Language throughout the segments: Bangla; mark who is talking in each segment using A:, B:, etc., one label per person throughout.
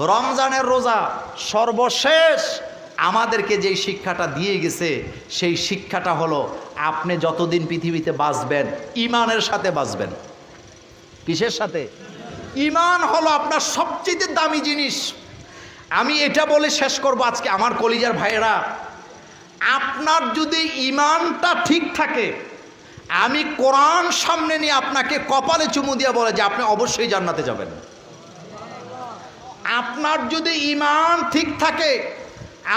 A: রমজানের রোজা সর্বশেষ আমাদেরকে যেই শিক্ষাটা দিয়ে গেছে, সেই শিক্ষাটা হলো আপনি যতদিন পৃথিবীতে বাঁচবেন, ইমানের সাথে বাঁচবেন। কিসের সাথে? ইমান হলো আপনার সবচেয়ে দামি জিনিস। আমি এটা বলে শেষ করব আজকে আমার কলিজার ভাইয়েরা। আপনার যদি ইমানটা ঠিক থাকে, আমি কোরআন সামনে নিয়ে আপনাকে কপালে চুমু দিয়ে বলে যে আপনি অবশ্যই জান্নাতে যাবেন। আপনার যদি ইমান ঠিক থাকে,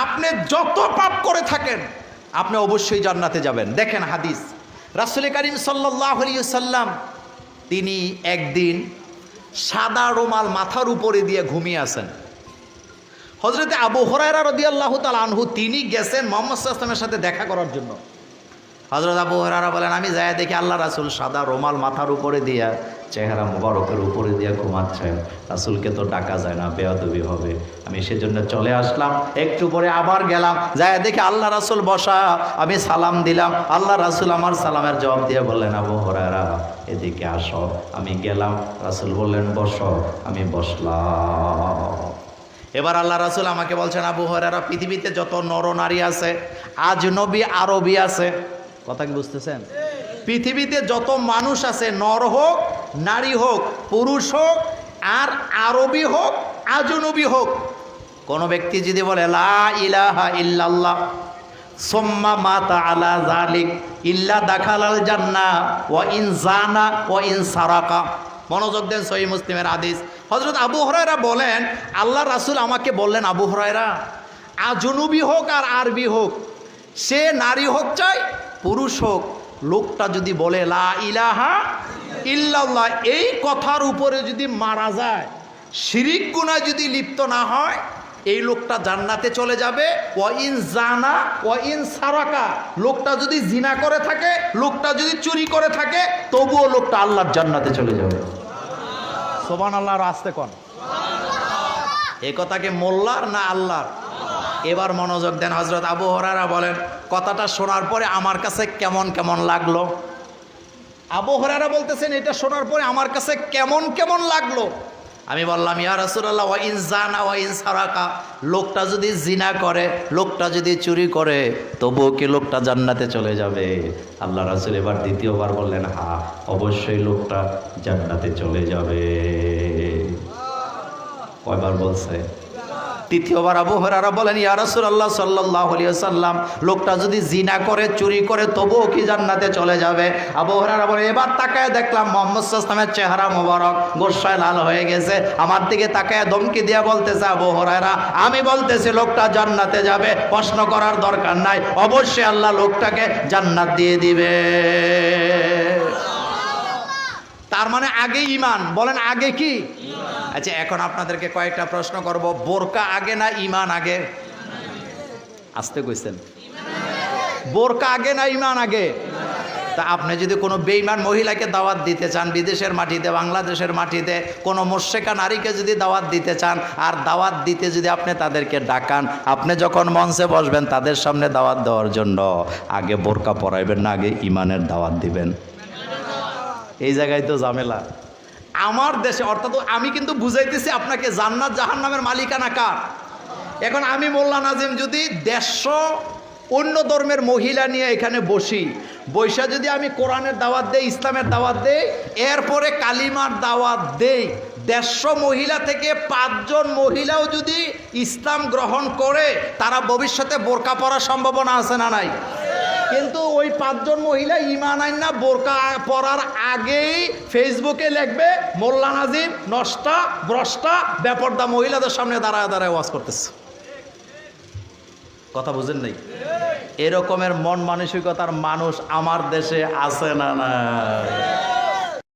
A: আপনি যত পাপ করে থাকেন, আপনি অবশ্যই জান্নাতে যাবেন। দেখেন হাদিস। রাসুল করিম সাল্লাহ সাল্লাম তিনি একদিন সাদা রোমাল মাথার উপরে দিয়ে ঘুমিয়ে আসেন হজরতে আবু হরাইরা রদি আল্লাহ তাল আনহু তিনি গেছেন মোহাম্মদ সাল্লামের সাথে দেখা করার জন্য। হজরত আবু হরারা বলেন, আমি যাই দেখি আল্লাহ রাসুল সাদা রোমাল মাথার উপরে দিয়া চেহারা মোবারকের উপরে দিয়ে ঘুমাচ্ছেন। রাসুলকে তো ডাকা যায় না বেয়াদবি হবে। আমি সেজন্য চলে আসলাম একটু পরে আবার গেলাম। যাই দেখি আল্লাহ রাসুল বসা আমি সালাম দিলাম। আল্লাহ রাসুল আমার সালামের জবাব দিয়ে বললেন আবু হরারা এদিকে আসো। আমি গেলাম রাসুল বললেন বসো। আমি বসলাম। এবার আল্লাহ রাসুল আমাকে বলছেন আবু হরারা পৃথিবীতে যত নর নারী আছে আজনবী আরবি আছে। কথা কি বুঝতেছেন? পৃথিবীতে যত মানুষ আছে নর হোক নারী হোক, পুরুষ হোক, আর আরবি হোক, আজনবী হোক। কোনো ব্যক্তি যদি বলে, লা ইলাহা ইল্লাল্লাহ, সোম্মা মাতা আলা জালিক ইল্লা দাখালাল জান্না ও ইন জানা ও ইন সারাকা। মনোযোগ দেন সহি মুসলিমের আদিস হজরত আবু হরাইরা বলেন, আল্লাহ রাসুল আমাকে বললেন, আবু হরাইরা আজনবী হোক আর আরবি হোক, সে নারী হোক চাই, পুরুষ হোক। লোকটা যদি বলে, লা ইলাহা ইল্লাল্লাহ, এই কথার উপরে যদি মারা যায়, শিরিক গুণা যদি লিপ্ত না হয়, এই লোকটা জান্নাতে চলে যাবে। ও ইন জানা ইন সারাকা, লোকটা যদি জিনা করে থাকে, লোকটা যদি চুরি করে থাকে, তবুও লোকটা আল্লাহর জান্নাতে চলে যাবে। সোবান আল্লাহর আসতে কন। এ কথাকে মোল্লার না আল্লাহর? এবার মনোযোগ দেন হজরত আবু হরারা বলেন, কথাটা শোনার পরে আমার কাছে কেমন কেমন লাগল? আবু হরারা বলতেছেন, এটা শোনার পরে আমার কাছে কেমন কেমন লাগল? আমি বললাম, ইয়া রাসূলুল্লাহ, ওয়া ইন জানা, ওয়া ইন সারাকা, লোকটা যদি জিনা করে, লোকটা যদি চুরি করে, তবুও কি লোকটা জান্নাতে চলে যাবে? আল্লাহ রাসূল এবার দ্বিতীয়বার বললেন হ্যাঁ অবশ্যই লোকটা জান্নাতে চলে যাবে। কয়বার বলছে? তৃতীয়বার আবু হরারা বলেন, ইয়া রাসূলুল্লাহ সাল্লাল্লাহু আলাইহি সাল্লাম লোকটা যদি জিনা করে, চুরি করে, তবুও কি জান্নাতে চলে যাবে? আবু হরারা বলে এবার তাকায় দেখলাম মোহাম্মদ সাল্লামের চেহারা মোবারক, গোসায় লাল হয়ে গেছে। আমার দিকে তাকায় ধমকি দিয়া বলতেছে আবু হরারা আমি বলতেছি লোকটা জান্নাতে যাবে, প্রশ্ন করার দরকার নাই, অবশ্যই আল্লাহ লোকটাকে জান্নাত দিয়ে দিবে। তার মানে আগে ইমান। বলেন আগে কি? আচ্ছা এখন আপনাদেরকে কয়েকটা প্রশ্ন করব। বোরকা আগে না ইমান আগে? আসতে কইছেন। বোরকা আগে না ইমান আগে? তা আপনি যদি কোনো বেইমান মহিলাকে দাওয়াত দিতে চান, বিদেশের মাটিতে, বাংলাদেশের মাটিতে, কোনো মোর্শেকা নারীকে যদি দাওয়াত দিতে চান, আর দাওয়াত দিতে যদি আপনি তাদেরকে ডাকান, আপনি যখন মঞ্চে বসবেন, তাদের সামনে দাওয়াত দেওয়ার জন্য আগে বোরকা পরাইবেন না, আগে ইমানের দাওয়াত দিবেন। এই জায়গায় তো ঝামেলা। আমার দেশে, অর্থাৎ আমি কিন্তু বুঝাইতেছি আপনাকে জান্নাত জাহান নামের মালিকানা কার। এখন আমি মোল্লা নাজিম, যদি দেড়শো অন্য ধর্মের মহিলা নিয়ে এখানে বসি, বৈশা যদি আমি কোরআনের দাওয়াত দেই, ইসলামের দাওয়াত দেই, এরপরে কালিমার দাওয়াত দেই, দেড়শো মহিলা থেকে পাঁচজন মহিলাও যদি ইসলাম গ্রহণ করে, তারা ভবিষ্যতে বোরকা পড়ার সম্ভাবনা আছে না নাই? কিন্তু ওই পাঁচজন মহিলা ইমান আইন না, বোরকা পরার আগেই ফেসবুকে লিখবে, মোল্লা নাজিম, নষ্টা ব্রষ্টা ব্যাপারদা মহিলাদের সামনে দাঁড়ায় দাঁড়ায় ওয়াজ করতেছে। কথা বুঝেন নাই? এরকমের মন মানসিকতার মানুষ আমার দেশে আছে না না